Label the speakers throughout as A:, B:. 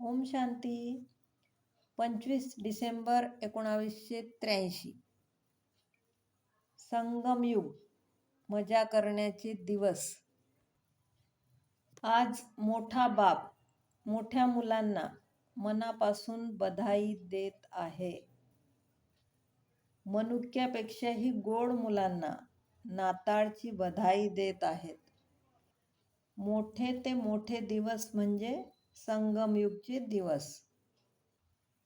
A: ओम शांती. पंचवीस डिसेंबर एकोणावीसशे त्र्याऐंशी. संगमयुग मजा करण्याचे दिवस. आज मोठा बाप मोठ्या मुलांना मनापासून बधाई देत आहे. मनुक्यापेक्षाही गोड मुलांना नाताळची बधाई देत आहेत. मोठे ते मोठे दिवस म्हणजे संगमयुगचे दिवस.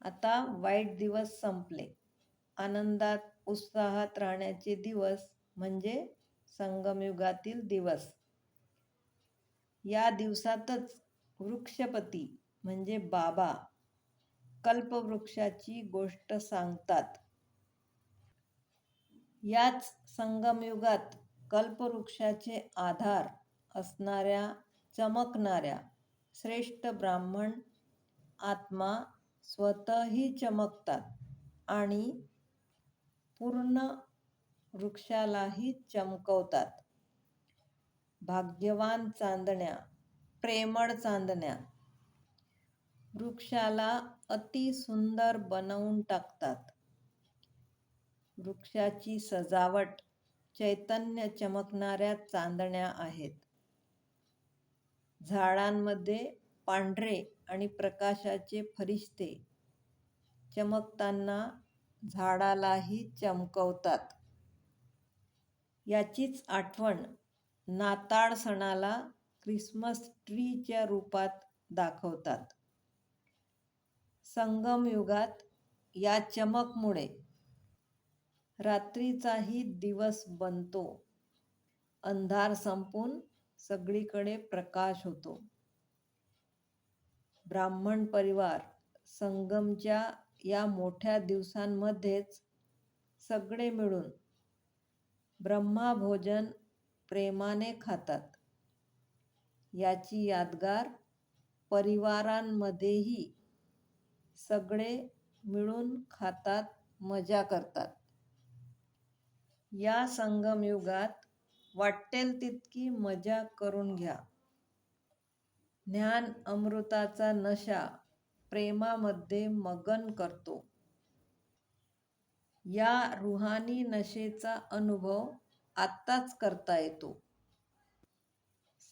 A: आता वाईट दिवस संपले. आनंदात उत्साहात राहण्याचे दिवस म्हणजे संगमयुगातील दिवस. या दिवसातच वृक्षपती म्हणजे बाबा कल्पवृक्षाची गोष्ट सांगतात. याच संगमयुगात कल्पवृक्षाचे आधार असणाऱ्या चमकणाऱ्या श्रेष्ठ ब्राह्मण आत्मा स्वतःही चमकतात आणि पूर्ण वृक्षालाही चमकवतात. भाग्यवान चांदण्या प्रेमळ चांदण्या वृक्षाला अति सुंदर बनवून टाकतात. वृक्षाची सजावट चैतन्य चमकणाऱ्या चांदण्या आहेत. झाडांमध्ये पांढरे आणि प्रकाशाचे फरिश्ते चमकताना झाडालाही चमकवतात. याचीच आठवण नाताळ सणाला क्रिसमस ट्रीच्या रूपात दाखवतात. संगमयुगात या चमकमुळे रात्रीचाही दिवस बनतो. अंधार संपून सगळीकडे प्रकाश होतो. ब्राह्मण परिवार संगमच्या या मोठ्या दिवसांमध्येच सगळे मिळून ब्रह्माभोजन प्रेमाने खातात. याची यादगार परिवारांमध्येही सगळे मिळून खातात मजा करतात. या संगमयुगात वाटेल तितकी मजा करून घ्या. ज्ञान अमृताचा नशा प्रेमामध्ये मगन करतो. या रुहानी नशेचा अनुभव आत्ताच करता येतो.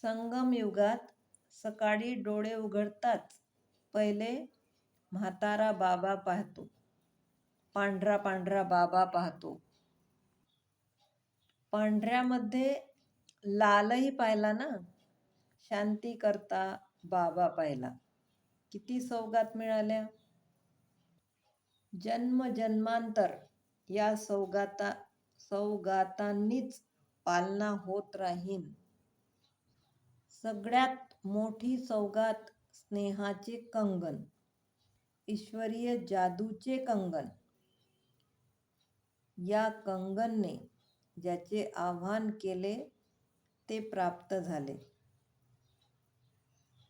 A: संगमयुगात सकाळी डोळे उघडताच पहिले म्हातारा बाबा पाहतो. पांढरा पांढरा बाबा पाहतो. पांढऱ्यामध्ये लालही पाहिला ना? शांती करता बाबा पाहिला. किती सौगात मिळाल्या. जन्म जन्मांतर या सौगाता सौगातांनीच पालना होत राहीन. सगळ्यात मोठी सौगात स्नेहाचे कंगन ईश्वरीय जादूचे कंगन. या कंगनने ज्याचे आवाहन केले ते प्राप्त झाले.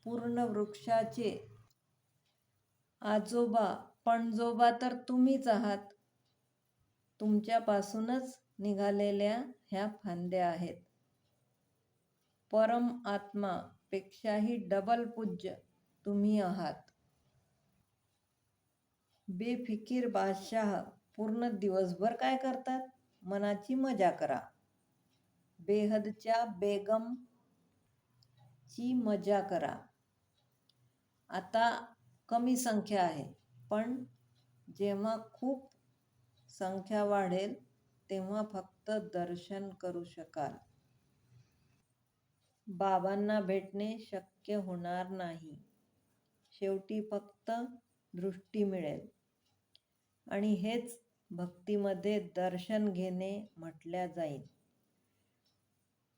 A: पूर्ण वृक्षाचे आजोबा पणजोबा तर तुम्हीच आहात. तुमच्यापासूनच निघालेल्या ह्या फांद्या आहेत. परम आत्मा पेक्षाही डबल पूज्य तुम्ही आहात. बेफिकीर बादशाह पूर्ण दिवसभर काय करतात? मनाची मजा करा. बेहदच्या बेगम ची मजा करा. आता कमी संख्या आहे पण जेव्हा खूप संख्या वाढेल तेव्हा फक्त दर्शन करू शकाल. बाबांना भेटणे शक्य होणार नाही. शेवटी फक्त दृष्टी मिळेल. आणि हेच भक्तीमध्ये दर्शन घेणे म्हटल्या जाईल.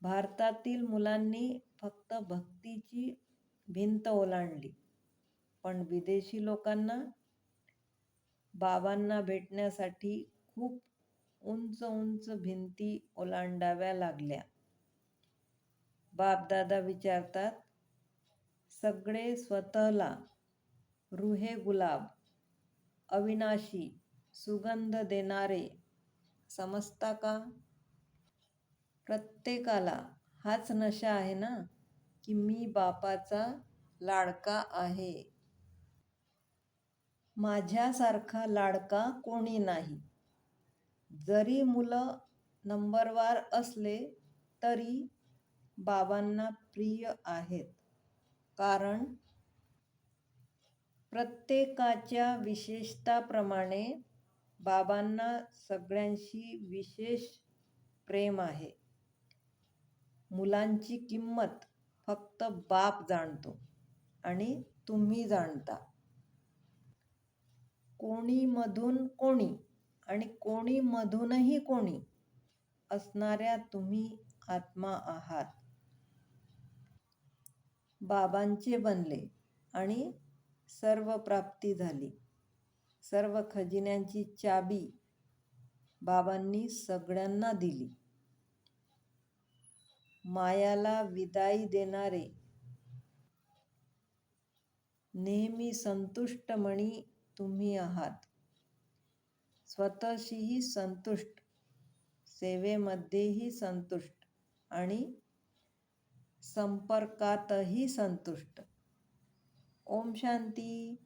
A: भारतातील मुलांनी फक्त भक्तीची भिंत ओलांडली पण विदेशी लोकांना बाबांना भेटण्यासाठी खूप उंच उंच भिंती ओलांडाव्या लागल्या. बापदादा विचारतात सगळे स्वतःला रुहे गुलाब अविनाशी सुगंध देणारे समजता का? प्रत्येकाला हाच नशा आहे ना की मी बापाचा लाडका आहे. माझ्यासारखा लाडका कोणी नाही. जरी मुलं नंबरवार असले तरी बाबांना प्रिय आहेत. कारण प्रत्येकाच्या विशेषताप्रमाणे बाबांना सगळ्यांशी विशेष प्रेम आहे. मुलांची किंमत फक्त बाप जाणतो आणि तुम्ही जाणता. कोणीमधून कोणी आणि कोणीमधूनही कोणी असणाऱ्या तुम्ही आत्मा आहात. बाबांचे बनले आणि सर्व प्राप्ती झाली. सर्व खजिन्यांची चाबी बाबांनी सगळ्यांना दिली. मायाला विदाई देणारे नेहमी संतुष्ट मणी तुम्ही आहात. स्वतःशीही संतुष्ट सेवेमध्येही संतुष्ट आणि संपर्कातही संतुष्ट. ओम शांती.